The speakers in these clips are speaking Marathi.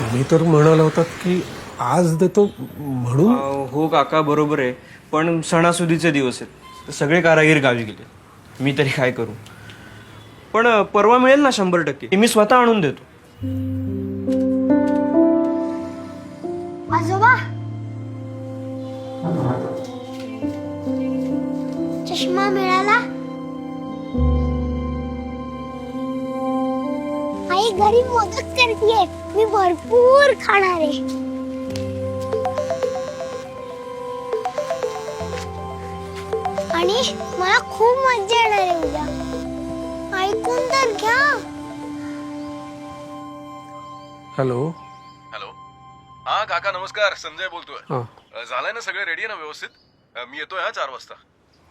तुम्ही तर म्हणाला होतात की आज देतो म्हणून हो काका बरोबर आहे. पण सणासुदीचे दिवस आहेत. सगळे कारागीर गावी गेले. मी तरी काय करू? पण परवा मिळेल ना शंभर टक्के. मी स्वतः आणून देतो. आजोबा. चष्मा मिळाला? घरी मोदक करतीये. मी भरपूर खाणार आहे. आणि मला खूप मजा येणार आहे उद्या. ऐकून तर घ्या. हॅलो. हॅलो. हा काका नमस्कार. संजय बोलतोय. हां. अ, झालंय ना सगळं रेडी आहे ना व्यवस्थित? अ, मी येतोय हा चार वाजता.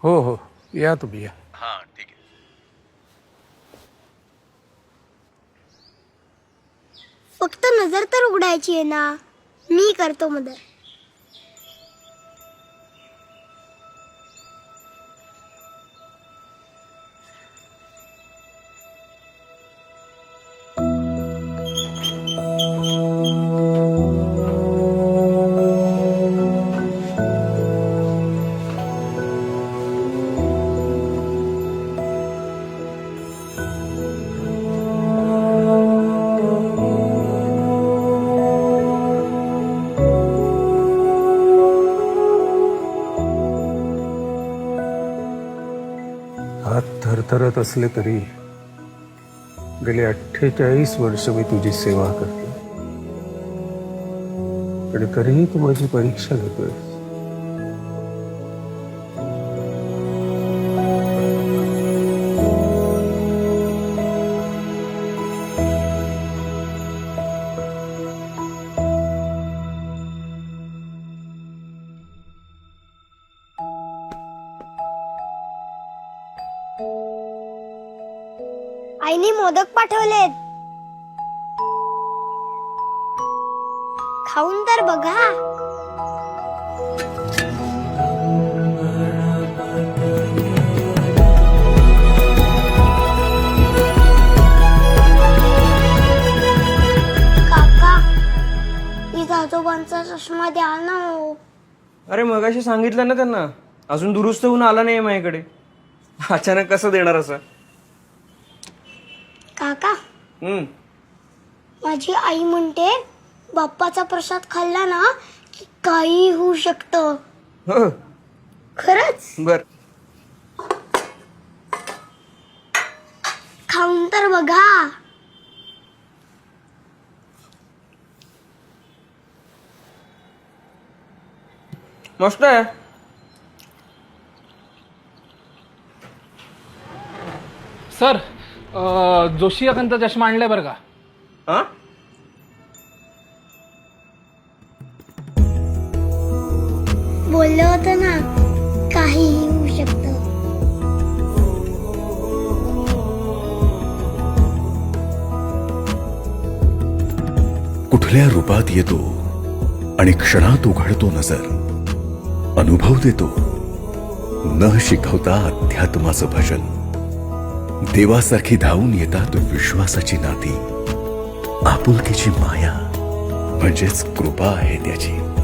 हो हो. या तुम्ही या. हा ठीक आहे. फक्त नजर तर उघडायची आहे ना. मी करतो मदत. थरथरत असले तरी गेले अठ्ठेचाळीस वर्ष मी तुझी सेवा करते आणि तरीही तू माझी परीक्षा घेतोय आईने मोदक पाठवलेत. खाऊन तर बघा. काका आजोबांचा चष्मा द्या ना हो. अरे मगाशी सांगितलं ना त्यांना. अजून दुरुस्त होऊन आला नाही माझ्याकडे अचानक कसं देणार असं? काका हम्म. माझी आई म्हणते बाप्पाचा प्रसाद खाल्ला ना की काही होऊ शकतं. हो. खरंच? बर. खाऊन तर बघा. मस्त आहे. सर अ, जोशी अकंत चष्मा आणलाय बरं का? हा? बोललं होतं ना काहीही होऊ शकतं. कुठल्या रूपात येतो आणि क्षणात उघडतो नजर अनुभव देतो न शिकवता अध्यात्माचं भजन. देवासारखी धावून येतात विश्वासाची नाती. आपुलकीची माया म्हणजेच कृपा आहे त्याची.